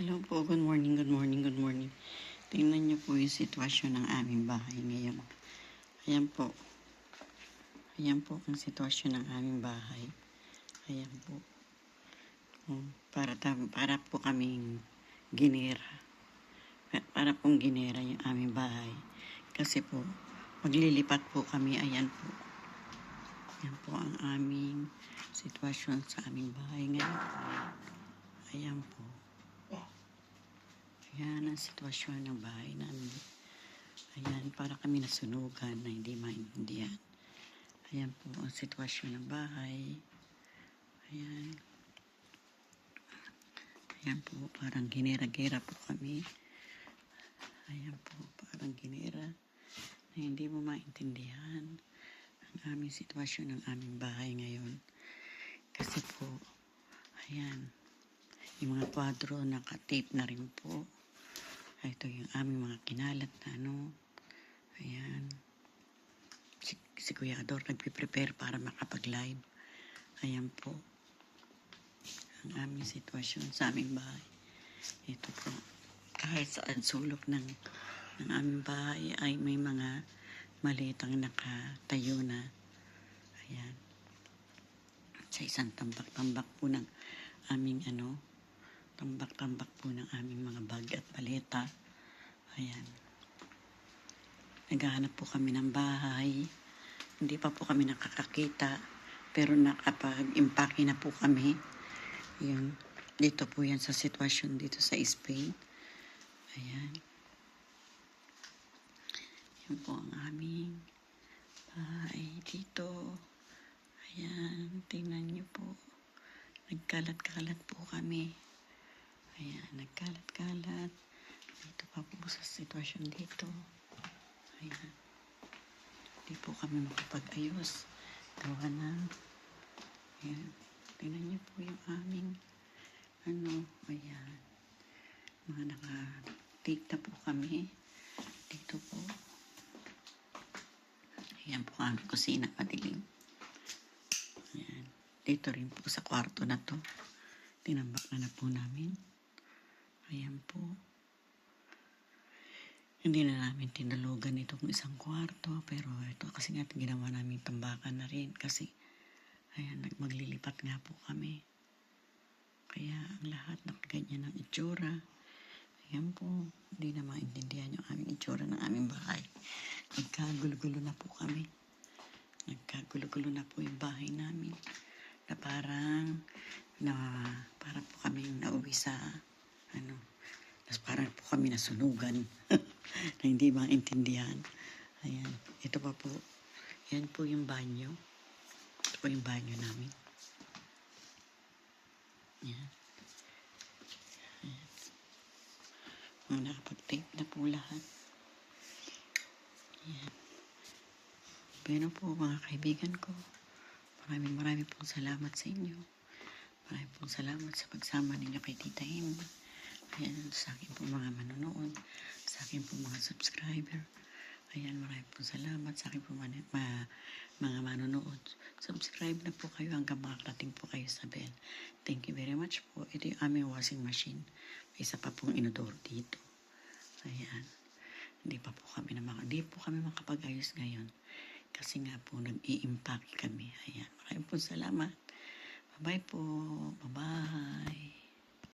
Hello po, good morning, good morning, good morning. Tingnan niyo po yung sitwasyon ng aming bahay ngayon. Ayan po. Ayan po ang sitwasyon ng aming bahay. Ayan po. Oh, para, para po kaming ginera. Pa- Para pong ginera yung aming bahay. Kasi po, maglilipat po kami. Ayan po. Ayan po ang aming sitwasyon sa aming bahay ngayon. Ayan po. Ang sitwasyon ng bahay namin. Ayan, para kami nasunugan na hindi maintindihan. Ayan po ang sitwasyon ng bahay. Ayan. Ayan po, parang ginera-gera po kami. Ayan po, parang ginera na hindi mo maintindihan ang aming sitwasyon ng aming bahay ngayon. Kasi po, ayan, yung mga kwadro naka-tape na rin po. Ito yung aming mga kinalat na ano. Ayan. Si, si Kuya Ador nagpe-prepare para makapag-live. Ayan po. Ang aming sitwasyon sa aming bahay. Ito po. Kahit saan sulok ng, ng aming bahay ay may mga malitang nakatayo na. Ayan. Sa isang tambak-tambak po ng aming ano, tambak-tambak po ng aming mga bag at paleta. Ayan. Naghahanap po kami ng bahay. Hindi pa po kami nakakakita. Pero nakapag-impake na po kami. Yun. Dito po yan sa sitwasyon dito sa Spain. Ayan. Yan po ang aming bahay dito. Ayan. Tingnan niyo po. Nagkalat-kalat po kami. Ayan, nagkalat-kalat. Dito pa po sa sitwasyon dito. Ayan. Hindi po kami makapag-ayos. Gawa na. Ayan. Tingnan niyo po yung aming ano, ayan. Mga naka-take na po kami. Dito po. Ayan po ang kusina, madilim. Ayan. Dito rin po sa kwarto na to. Tinambak na na po namin. Ayan po. Hindi na namin tinulugan itong isang kwarto. Pero ito kasi nga ginawa namin tambakan na rin. Kasi ayan, maglilipat nga po kami. Kaya ang lahat ng ganyan ng itsura. Ayan po. Hindi na maintindihan yung aming itsura ng aming bahay. Nagkagulo-gulo na po kami. Nagkagulo-gulo na po yung bahay namin. Na parang na para po kami nauwi sa tapos parang po kami nasunugan na hindi maintindihan. Ayan. Ito pa po. Yan po yung banyo. Ito po yung banyo namin. Yan ayan. Mga nakapag-tape na po lahat. Yan pero po mga kaibigan ko maraming maraming pong salamat sa inyo. Maraming pong salamat sa pagsama ninyo kay Tita Em. Ayan, sa akin po mga manonood, sa akin po mga subscriber. Ayan, maraming pong salamat sa akin po man, ma, mga manonood. Subscribe na po kayo hanggang makakarating po kayo sa bell. Thank you very much po. Ito yung aming washing machine. May isa pa pong inodor dito. Ayan. Hindi pa po kami na maka, hindi po kami makapag-ayos ngayon. Kasi nga po, nag-i-impact kami. Ayan. Maraming po salamat. Bye po. Bye-bye.